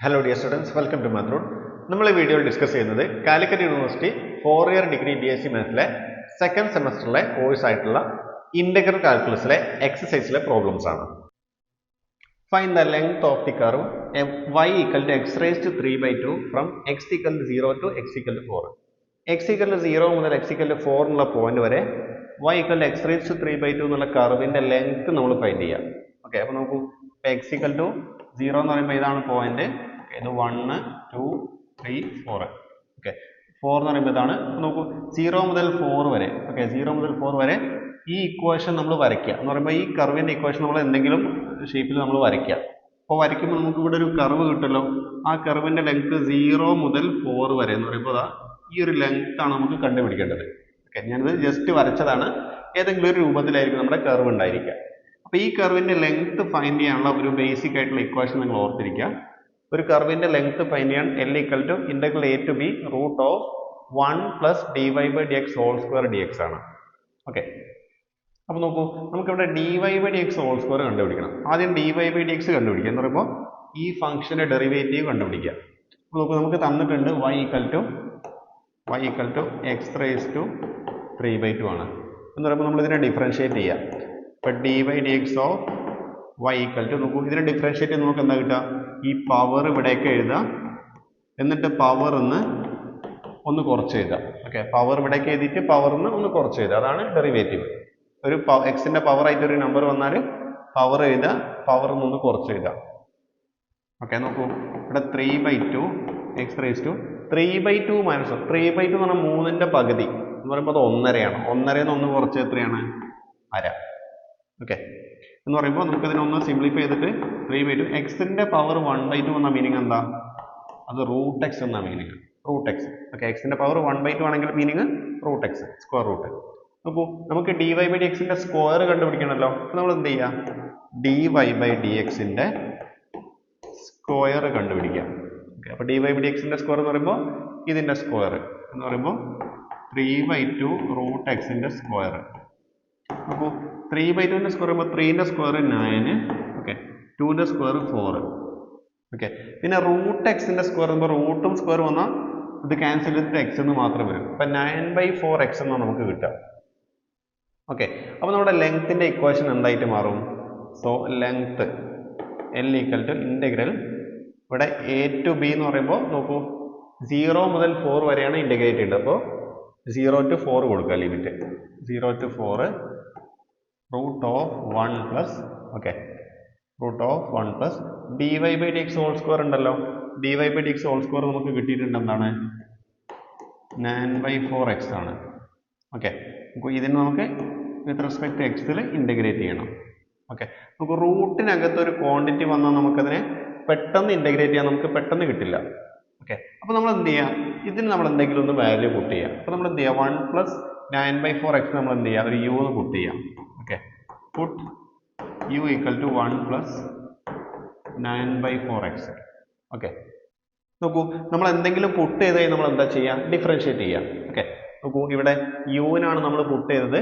Hello dear students welcome to മാത്രൂൺ നമ്മൾ ഈ വീഡിയോയിൽ ഡിസ്കസ് ചെയ്യുന്നത് Calicut university four year degree B S C മാത്സിലെ second സെമസ്റ്ററിലെ കോഴ്സ് ആയിട്ടുള്ള ഇന്റഗ്രൽ കാൽക്കുലസിലെ എക്സസൈസിലെ പ്രോബ്ലംസ് ആണ്. Find the length of the curve y equal to x raise to three by two from x equal to zero to x equal to four x equal to zero മുതൽ x equal to four point വരെ y equal to x raise two three by two എന്നുള്ള കർവിന്റെ length നമ്മൾ find ചെയ്യാം. Okay അപ്പോൾ നോക്കൂ. X equal to zero എന്ന് പറയുമ്പോൾ ഇതാണ് പോയിന്റ് ഇത് one two three four okay four എന്ന് പറയുമ്പോൾ ഇതാണ്. നോക്കൂ സീറോ മുതൽ ഫോർ വരെ. ഓക്കെ സീറോ മുതൽ ഫോർ വരെ ഈ ഇക്വേഷൻ നമ്മൾ വരയ്ക്കുക. എന്ന് പറയുമ്പോൾ ഈ കർവിന്റെ ഇക്വേഷൻ നമ്മൾ എന്തെങ്കിലും ഷേപ്പിൽ നമ്മൾ വരയ്ക്കുക. അപ്പോൾ വരയ്ക്കുമ്പോൾ നമുക്ക് ഇവിടെ ഒരു കർവ് കിട്ടുമല്ലോ ആ കർവിന്റെ ലെങ്ത് സീറോ മുതൽ ഫോർ വരെ എന്ന് പറയുമ്പോൾ അതാ ഈ ഒരു ലെങ്ത് ആണ് നമുക്ക് കണ്ടുപിടിക്കേണ്ടത്. ഓക്കെ ഞാനിത് ജസ്റ്റ് വരച്ചതാണ്. ഏതെങ്കിലും ഒരു രൂപത്തിലായിരിക്കും നമ്മുടെ കർവ് ഉണ്ടായിരിക്കുക. അപ്പോൾ ഈ കർവിന്റെ ലെങ്ത് ഫൈൻഡ് ചെയ്യാനുള്ള ഒരു ബേസിക് ആയിട്ടുള്ള ഇക്വേഷൻ നിങ്ങൾ ഓർത്തിരിക്കുക. ഒരു കർവിന്റെ ലെങ്ത് ഫൈൻ ചെയ്യാൻ L equal to integral A to B root of one plus d y by d x whole square d x ആണ്. ഓക്കെ അപ്പോൾ നോക്കൂ നമുക്കിവിടെ d y by d x whole square കണ്ടുപിടിക്കണം. ആദ്യം d y by d x കണ്ടുപിടിക്കുക. എന്ന് പറയുമ്പോൾ ഈ ഫംഗ്ഷന്റെ ഡെറിവേറ്റീവ് കണ്ടുപിടിക്കുക. അപ്പോൾ നോക്കൂ നമുക്ക് തന്നിട്ടുണ്ട് y equal to y equal to x raise to three by two ആണ്. എന്ന് പറയുമ്പോൾ നമ്മൾ ഇതിനെ ഡിഫറൻഷിയേറ്റ് ചെയ്യാം. ഇപ്പം d by d x of y equal to നോക്കൂ ഇതിനെ ഡിഫറൻഷിയേറ്റ് നമുക്ക് എന്താ കിട്ടുക? ഈ പവർ ഇവിടെയൊക്കെ എഴുതാം എന്നിട്ട് പവർ എന്ന് ഒന്ന് കുറച്ച് എഴുതാം ഓക്കെ പവർ ഇവിടേക്ക് എഴുതിയിട്ട് പവർ എന്ന് ഒന്ന് കുറച്ച് എഴുതുക. അതാണ് ഡെറിവേറ്റീവ് ഒരു എക്സിന്റെ പവർ ആയിട്ട് ഒരു നമ്പർ വന്നാൽ പവർ എഴുതുക. പവർ ഒന്ന് കുറച്ച് എഴുതാം ഓക്കെ നോക്കൂ. ഇവിടെ three by two x raise to three by two minus three by two എന്ന് പറഞ്ഞാൽ മൂന്നിന്റെ പകുതി. എന്ന് പറയുമ്പോൾ അത് ഒന്നരയാണ്. ഒന്നരയിൽ നിന്ന് ഒന്ന് കുറച്ച് എത്രയാണ്? അര. ഓക്കെ എന്ന് പറയുമ്പോൾ ഇതിനൊന്ന് സിംപ്ലിഫൈ ചെയ്തിട്ട് ത്രീ ബൈ ടു എക്സിന്റെ പവർ വൺ ബൈ ടു എന്ന മീനിങ് എന്താ? അത് റൂട്ട് എക്സ് എന്ന മീനിങ് റൂട്ട് എക്സ് ഓക്കെ എക്സിന്റെ പവർ വൺ ബൈ ടു ആണെങ്കിൽ meaning root x square root അപ്പോൾ നമുക്ക് ഡി വൈ ബൈ ഡി എക്സിന്റെ സ്ക്വയർ കണ്ടുപിടിക്കണമല്ലോ അപ്പോൾ നമ്മൾ എന്ത് ചെയ്യാം? ഡി വൈ ബൈ ഡി എക്സിന്റെ സ്ക്വയർ കണ്ടുപിടിക്കുക ഓക്കെ അപ്പോൾ ഡി വൈ ബൈ ഡി എക്സിന്റെ സ്ക്വയർ എന്ന് പറയുമ്പോൾ ഇതിന്റെ സ്ക്വയർ എന്ന് പറയുമ്പോൾ ത്രീ ബൈ ടു റൂട്ട് എക്സിന്റെ സ്ക്വയർ അപ്പോൾ ത്രീ ബൈ ടുവിന്റെ സ്ക്വയർ ചെയ്യുമ്പോൾ ത്രീന്റെ സ്ക്വയർ നയന് ഓക്കെ ടുവിന്റെ സ്ക്വയർ ഫോർ ഓക്കെ പിന്നെ റൂട്ട് എക്സിന്റെ സ്ക്വയർ എന്ന് റൂട്ടും സ്ക്വയർ വന്നാൽ ഇത് ക്യാൻസൽ ചെയ്തിട്ട് എക്സ് എന്ന് മാത്രം വരും. അപ്പം നയൻ ബൈ ഫോർ എക്സ് എന്നാണ് നമുക്ക് കിട്ടുക. ഓക്കെ അപ്പോൾ നമ്മുടെ ലെങ്ത്തിന്റെ ഇക്വേഷൻ എന്തായിട്ട് മാറും? So length L equal to integral ഇവിടെ എ ടു ബി എന്ന് പറയുമ്പോൾ നോക്കൂ സീറോ മുതൽ ഫോർ വരെയാണ് ഇന്റഗ്രേറ്റ് ചെയ്യേണ്ടത്. അപ്പോൾ സീറോ ടു ഫോർ കൊടുക്കുക limit zero to four root of one plus okay root of one plus d y by d x whole square ഉണ്ടല്ലോ. D y by d x whole square നമുക്ക് കിട്ടിയിട്ടുണ്ട് എന്താണ് nine by four x ആണ്. Okay അപ്പോൾ ഇതിന് നമുക്ക് with respect എക്സിൽ integrate ചെയ്യണം. ഓക്കെ നമുക്ക് റൂട്ടിനകത്ത് ഒരു ക്വാണ്ടിറ്റി വന്നാൽ നമുക്കതിനെ പെട്ടെന്ന് ഇന്റഗ്രേറ്റ് ചെയ്യാൻ നമുക്ക് പെട്ടെന്ന് കിട്ടില്ല. ഓക്കെ അപ്പോൾ നമ്മൾ എന്ത് ചെയ്യുക ഇതിന് നമ്മൾ എന്തെങ്കിലും ഒന്ന് വാല്യൂ കൂട്ട് ചെയ്യുക അപ്പോൾ നമ്മൾ എന്ത് ചെയ്യുക one plus nine by four x നമ്മൾ എന്ത് ചെയ്യുക ഒരു യു എന്ന് കൂട്ട് ചെയ്യാം. Okay put u equal to one plus nine by four okay നോക്കൂ നമ്മൾ എന്തെങ്കിലും പുട്ട് ചെയ്ത് നമ്മൾ എന്താ ചെയ്യുക ഡിഫറൻഷ്യേറ്റ് ചെയ്യുക ഓക്കെ നോക്കൂ ഇവിടെ യുവിനാണ് നമ്മൾ പുട്ട് ചെയ്തത്.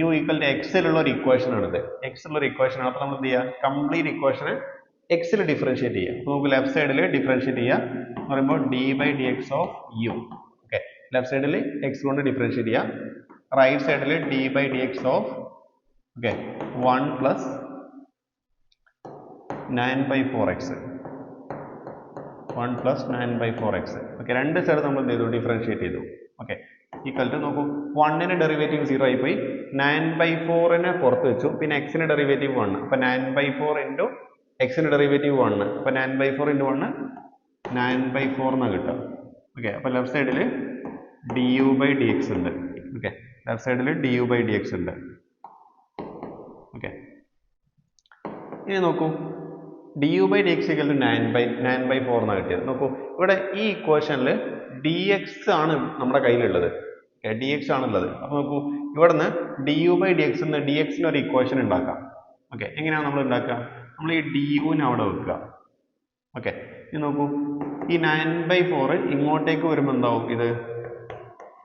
യു ഈക്വൽ ടു എക്സിലുള്ള ഒരു ഇക്വേഷൻ ആണിത്. എക്സിലുള്ള ഒരു ഇക്വേഷൻ ആണ്. അപ്പോൾ നമ്മൾ എന്ത് ചെയ്യുക കംപ്ലീറ്റ് ഇക്വേഷനെ എക്സിൽ ഡിഫറൻഷ്യേറ്റ് ചെയ്യുക അപ്പോൾ നമുക്ക് ലെഫ്റ്റ് സൈഡിൽ ഡിഫറൻഷ്യേറ്റ് ചെയ്യുക എന്ന് പറയുമ്പോൾ d by d x of u okay left സൈഡിൽ എക്സ് കൊണ്ട് ഡിഫറൻഷ്യേറ്റ് ചെയ്യുക റൈറ്റ് സൈഡിൽ d by d x of okay one plus nine by four x one plus nine by four x okay രണ്ട് side നമ്മൾ എന്ത് ചെയ്തു? Differentiate ചെയ്തു. Okay equal to നോക്കൂ. വണ്ണിന് ഡെറിവേറ്റീവ് സീറോ ആയിപ്പോയി. നയൻ ബൈ ഫോറിനെ പുറത്ത് വെച്ചു. പിന്നെ എക്സിന് ഡെറിവേറ്റീവ് വണ് അപ്പം നയൻ ബൈ ഫോർ ഇന്റു എക്സിന് ഡെറിവേറ്റീവ് വണ് അപ്പം nine by four into one nine by four എന്നാണ് കിട്ടുക. ഓക്കെ അപ്പം ലെഫ്റ്റ് സൈഡിൽ d u by d x ഉണ്ട്. ഓക്കെ ലെഫ്റ്റ് സൈഡിൽ d u by d x ഉണ്ട്. ഓക്കെ ഇനി നോക്കൂ. D u by d x equal to nine by nine by four എന്നാണ് കിട്ടിയത്. നോക്കൂ ഇവിടെ ഈ ഇക്വേഷനിൽ ഡി എക്സ് ആണ് നമ്മുടെ കയ്യിലുള്ളത്. ഡി എക്സ് ആണുള്ളത്. അപ്പോൾ നോക്കൂ ഇവിടെ നിന്ന് d u by d x d എക്സിന് ഒരു ഇക്വേഷൻ ഉണ്ടാക്കാം. ഓക്കെ എങ്ങനെയാണ് നമ്മൾ ഉണ്ടാക്കുക? നമ്മൾ ഈ ഡി യുവിനെ അവിടെ വെക്കുക. ഓക്കെ ഇനി നോക്കൂ ഈ നയൻ ബൈ ഫോർ ഇങ്ങോട്ടേക്ക് വരുമ്പോൾ എന്താവും ഇത്?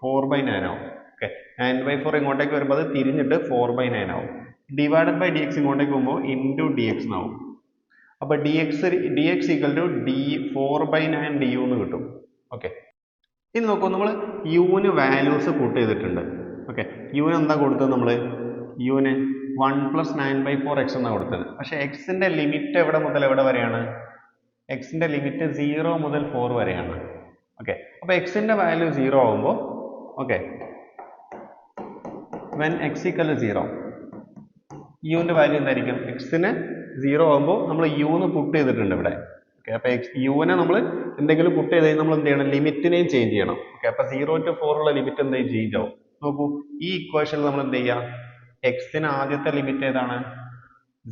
ഫോർ ബൈ നയൻ ആവും. ഓക്കെ നയൻ ബൈ ഫോർ ഇങ്ങോട്ടേക്ക് വരുമ്പോൾ അത് തിരിഞ്ഞിട്ട് ഫോർ ബൈ നയൻ ആവും. ഡിവൈഡഡ് ബൈ ഡി എക്സ് ഇങ്ങോട്ടേക്ക് പോകുമ്പോൾ ഇന്റു ഡി എക്സ് എന്നാവും. അപ്പോൾ d x d x equal to d four by nine d u എന്ന് കിട്ടും. ഓക്കെ ഇനി നോക്കൂ നമ്മൾ യുവിന് വാല്യൂസ് കൂട്ട് ചെയ്തിട്ടുണ്ട്. ഓക്കെ യുവിന് എന്താ കൊടുത്തത് നമ്മൾ യുവിന് one plus nine by four x എന്നാണ് കൊടുത്തത്. പക്ഷേ എക്സിന്റെ ലിമിറ്റ് എവിടെ മുതൽ എവിടെ വരെയാണ്? എക്സിന്റെ ലിമിറ്റ് സീറോ മുതൽ ഫോർ വരെയാണ്. ഓക്കെ അപ്പോൾ എക്സിന്റെ വാല്യൂ സീറോ ആകുമ്പോൾ okay when x equal zero യുവിന്റെ value എന്തായിരിക്കും? എക്സിന് സീറോ ആകുമ്പോൾ നമ്മൾ യു എന്ന് പുട്ട് ചെയ്തിട്ടുണ്ട് ഇവിടെ. ഓക്കെ അപ്പോൾ എക്സ് യുവിനെ നമ്മൾ എന്തെങ്കിലും പുട്ട് ചെയ്ത് നമ്മൾ എന്ത് ചെയ്യണം ലിമിറ്റിനെയും ചേഞ്ച് ചെയ്യണം. ഓക്കെ അപ്പോൾ സീറോ ടു ഫോർ ഉള്ള ലിമിറ്റ് എന്തെങ്കിലും ചേഞ്ച് ആവും. നോക്കൂ ഈ ഇക്വേഷനിൽ നമ്മൾ എന്ത് ചെയ്യുക എക്സിന് ആദ്യത്തെ ലിമിറ്റ് ഏതാണ്?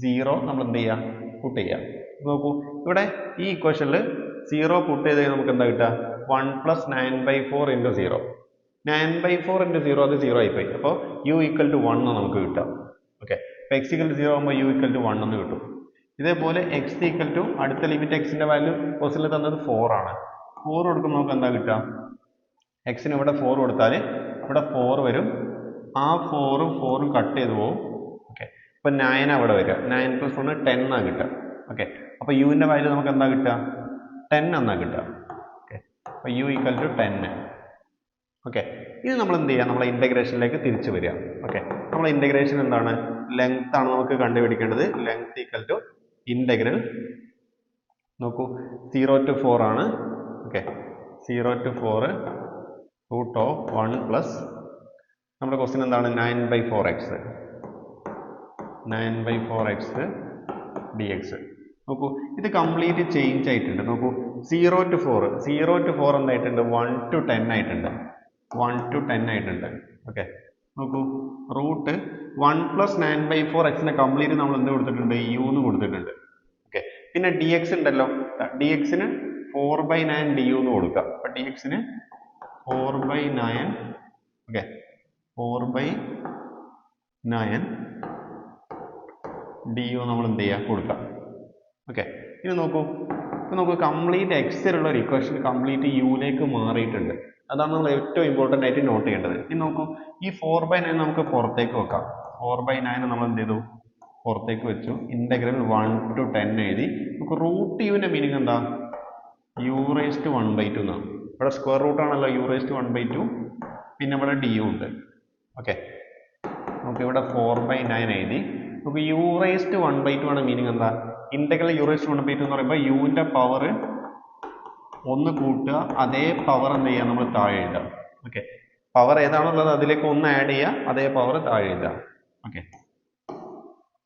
സീറോ നമ്മൾ എന്ത് ചെയ്യുക പുട്ട് ചെയ്യുക നോക്കൂ ഇവിടെ ഈ ഇക്വേഷനിൽ സീറോ പുട്ട് ചെയ്ത് നമുക്ക് എന്താ കിട്ടുക? One plus nine by four into zero nine by four into zero അത് സീറോ ആയിപ്പോയി. അപ്പോൾ യു ഈക്വൽ ടു വൺ നമുക്ക് കിട്ടുക. ഓക്കെ അപ്പോൾ എക്സ് ഈക്വൽ ടു സീറോ ആകുമ്പോൾ യു ഈക്വൽ ടു വൺ എന്ന് കിട്ടും. ഇതേപോലെ എക്സ് ഈക്വൽ ടു അടുത്ത ലിമിറ്റ് എക്സിന്റെ വാല്യൂ ക്വസ്റ്റിൽ തന്നത് ഫോർ ആണ്. ഫോർ കൊടുക്കുമ്പോൾ നമുക്ക് എന്താ കിട്ടുക? എക്സിന് ഇവിടെ ഫോർ കൊടുത്താൽ ഇവിടെ ഫോർ വരും. ആ ഫോറും ഫോറും കട്ട് ചെയ്ത് പോകും ഓക്കെ ഇപ്പം നയൻ അവിടെ വരിക. നയൻ പ്ലസ് വൺ ടെൻ എന്നാണ് കിട്ടുക. ഓക്കെ അപ്പോൾ യുവിന്റെ വാല്യൂ നമുക്ക് എന്താ കിട്ടുക? ടെൻ എന്നാണ് കിട്ടുക. ഓക്കെ അപ്പോൾ u equal to ten okay ഇനി നമ്മൾ എന്ത് ചെയ്യുക നമ്മളെ ഇന്റഗ്രേഷനിലേക്ക് തിരിച്ചു വരിക. ഓക്കെ നമ്മൾ ഇന്റഗ്രേഷൻ എന്താണ്? ലെങ്ത് ആണ് നമുക്ക് കണ്ടുപിടിക്കേണ്ടത്. ലെങ്ത് ഈക്വൽ ടു ഇന്റഗ്രൽ നോക്കൂ. സീറോ ടു ഫോർ ആണ്. Okay zero to four root of one plus നമ്മുടെ ക്വസ്റ്റ്യൻ എന്താണ്? Nine by four x nine by four x d x നോക്കൂ. ഇത് കംപ്ലീറ്റ് ചേഞ്ച് ആയിട്ടുണ്ട്. നോക്കൂ. Zero to four zero to four എന്തായിട്ടുണ്ട്? One to ten ആയിട്ടുണ്ട്. One to ten ആയിട്ടുണ്ട്. Okay നോക്കൂ. Root one plus nine by four എക്സിന് complete നമ്മൾ എന്ത് കൊടുത്തിട്ടുണ്ട്? യു എന്ന് കൊടുത്തിട്ടുണ്ട്. ഓക്കെ പിന്നെ ഡി എക്സ് ഉണ്ടല്ലോ. ഡി എക്സിന് four by nine d u എന്ന് കൊടുക്കാം അപ്പം ഡി എക്സിന് four by nine okay four by nine d u നമ്മൾ എന്ത് ചെയ്യുക? കൊടുക്കാം ഓക്കെ ഇനി നോക്കൂ. ഇപ്പം നോക്കൂ കംപ്ലീറ്റ് എക്സിലുള്ള ഒരു ഇക്വേഷൻ കംപ്ലീറ്റ് യുയിലേക്ക് മാറിയിട്ടുണ്ട്. അതാണ് നമ്മൾ ഏറ്റവും ഇമ്പോർട്ടന്റ് ആയിട്ട് നോട്ട് ചെയ്യേണ്ടത്. ഇനി നോക്കൂ ഈ ഫോർ ബൈ നയൻ നമുക്ക് പുറത്തേക്ക് വെക്കാം. ഫോർ ബൈ നയൻ നമ്മൾ എന്ത് ചെയ്തു? പുറത്തേക്ക് വെച്ചു. ഇന്റഗ്രൽ വൺ ടു ടെൻ എഴുതി. നമുക്ക് റൂട്ട് യുവിന്റെ മീനിങ് എന്താ? U raise to one by two എന്നാണ്. ഇവിടെ സ്ക്വയർ റൂട്ട് ആണല്ലോ u raise to one by two പിന്നെ ഇവിടെ ഡി യു ഉണ്ട്. ഓക്കെ നമുക്ക് ഇവിടെ ഫോർ ബൈ നയൻ എഴുതി. നമുക്ക് u raise to one by two ആണ് മീനിങ് എന്താ? Integral u raise to one by two എന്ന് പറയുമ്പോൾ യുവിന്റെ പവർ ഒന്ന് കൂട്ടുക അതേ പവർ എന്ത് ചെയ്യുക? നമ്മൾ താഴെ എഴുതുക. ഓക്കെ പവർ ഏതാണുള്ളത്? അതിലേക്ക് ഒന്ന് ആഡ് ചെയ്യുക അതേ പവർ താഴെ എഴുതുക. ഓക്കെ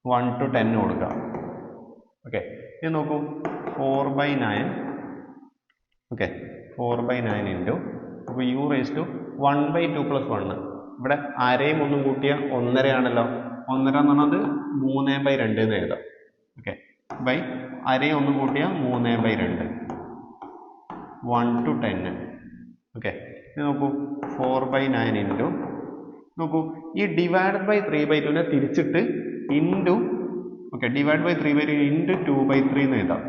വൺ ടു ടെൻ കൊടുക്കുക. ഓക്കെ ഇനി നോക്കൂ. Four by nine okay four by nine into അപ്പോൾ u raise to one by two plus one ഇവിടെ അരയും ഒന്നും കൂട്ടിയ ഒന്നരയാണല്ലോ. ഒന്നര എന്ന് പറഞ്ഞത് മൂന്ന് ബൈ രണ്ട് എന്ന് എഴുതാം. ഓക്കെ ബൈ അരയും ഒന്നും കൂട്ടിയ മൂന്ന് ബൈ രണ്ട്. വൺ ടു ടെൻ ഓക്കെ ഇത് നോക്കൂ ഫോർ ബൈ നയൻ ഇന്റു നോക്കൂ ഈ ഡിവൈഡ് ബൈ ത്രീ ബൈ ടുവിനെ തിരിച്ചിട്ട് into okay divide by three by two into two by three എന്ന് എഴുതാം.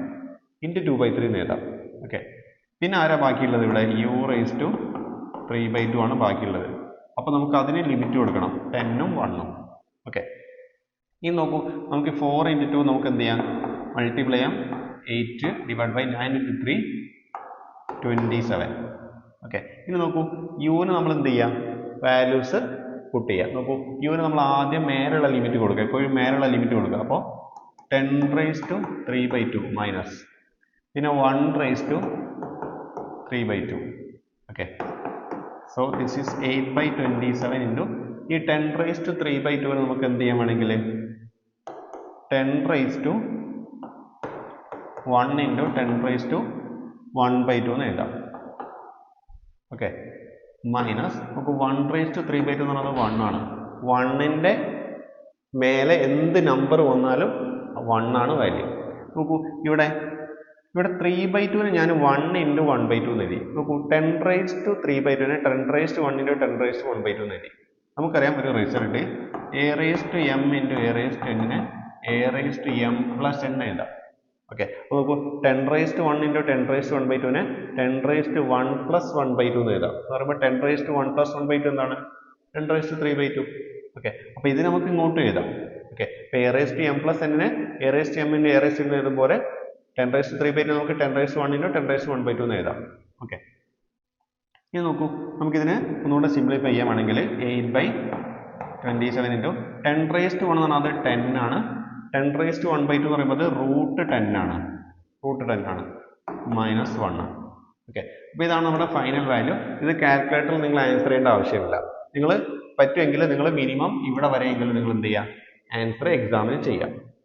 ഇന്റു ടു ബൈ ത്രീ എന്ന് എഴുതാം. ഓക്കെ പിന്നെ ആരാ ബാക്കിയുള്ളത് ഇവിടെ? U raise to three by two ആണ് ബാക്കിയുള്ളത്. അപ്പോൾ നമുക്ക് അതിന് ലിമിറ്റ് കൊടുക്കണം. ടെന്നും വണ്ണും ഓക്കെ ഇനി നോക്കൂ നമുക്ക് ഫോർ ഇന്റു ടു നമുക്ക് എന്ത് ചെയ്യാം? മൾട്ടിപ്ലൈ ചെയ്യാം. Eight divide by nine into three twenty seven okay ഇനി നോക്കൂ. യുവിന് നമ്മൾ എന്ത് ചെയ്യാം? വാല്യൂസ് പുട്ട് ചെയ്യുക നോക്കൂ. യുവിന് നമ്മൾ ആദ്യം മേലുള്ള ലിമിറ്റ് കൊടുക്കുക. എപ്പോഴും മേലുള്ള ലിമിറ്റ് കൊടുക്കുക. അപ്പോൾ ten raise to three by two minus പിന്നെ one raise to three by two okay so this is eight by twenty seven into ഈ ten raise to three by two നമുക്ക് എന്ത് ചെയ്യാൻ വേണമെങ്കിൽ? Ten raise to one into ten raise to one by two എന്ന് എഴുതാം. Okay minus നമുക്ക് one raise to three by two എന്ന് പറയുന്നത് വൺ ആണ്. വണ്ണിന്റെ മേലെ എന്ത് നമ്പർ വന്നാലും 1 ആണ് വാല്യൂ നോക്കൂ ഇവിടെ ഇവിടെ ത്രീ ബൈ ടുവിന് ഞാൻ one into one by two എന്ന് എഴുതി. നോക്കൂ ten raise to three by ടുവിന് ten raise to one into ten raise to one by two എന്ന് എഴുതി. നമുക്കറിയാം ഒരു result a raise to m into a raise to എന്നിന് a raise to m plus n എഴുതാം. Okay അപ്പോൾ നോക്കൂ ten raised one into ten raised one by ടുവിനെ ten raised one plus one by two എന്ന് എഴുതാം എന്ന് പറയുമ്പോൾ ten raised one plus one by two എന്താണ് ten raised three by two okay അപ്പോൾ ഇത് നമുക്ക് ഇങ്ങോട്ട് എഴുതാം ഓക്കെ അപ്പോൾ എ റേസ്റ്റ് എം പ്ലസ് എന്നിനെ എ റേസ്റ്റ് എമ്മിന്റെ എ റേസ്റ്റ് എന്ന് എഴുതും പോലെ ten raised three by two നമുക്ക് ten raise one into ten raise one by two എന്ന് എഴുതാം ഓക്കെ ഇനി നോക്കൂ നമുക്കിതിനെ ഒന്നുകൂടെ simplify ചെയ്യാമാണെങ്കിൽ eight by twenty seven into ten raised one എന്ന് പറഞ്ഞാൽ അത് ടെൻ ആണ് ten raise to one by two എന്ന് പറയുമ്പോൾ റൂട്ട് ടെൻ ആണ്. റൂട്ട് ടെൻ ആണ്. മൈനസ് വൺ ആണ്. ഓക്കെ. അപ്പോൾ ഇതാണ് നമ്മുടെ ഫൈനൽ വാല്യൂ. ഇത് കാൽക്കുലേറ്ററിൽ നിങ്ങൾ ആൻസർ ചെയ്യേണ്ട ആവശ്യമില്ല. നിങ്ങൾ പറ്റുമെങ്കിൽ നിങ്ങൾ മിനിമം ഇവിടെ വരെയെങ്കിലും നിങ്ങൾ എന്ത് ചെയ്യുക? ആൻസർ എക്സാമിന് ചെയ്യാം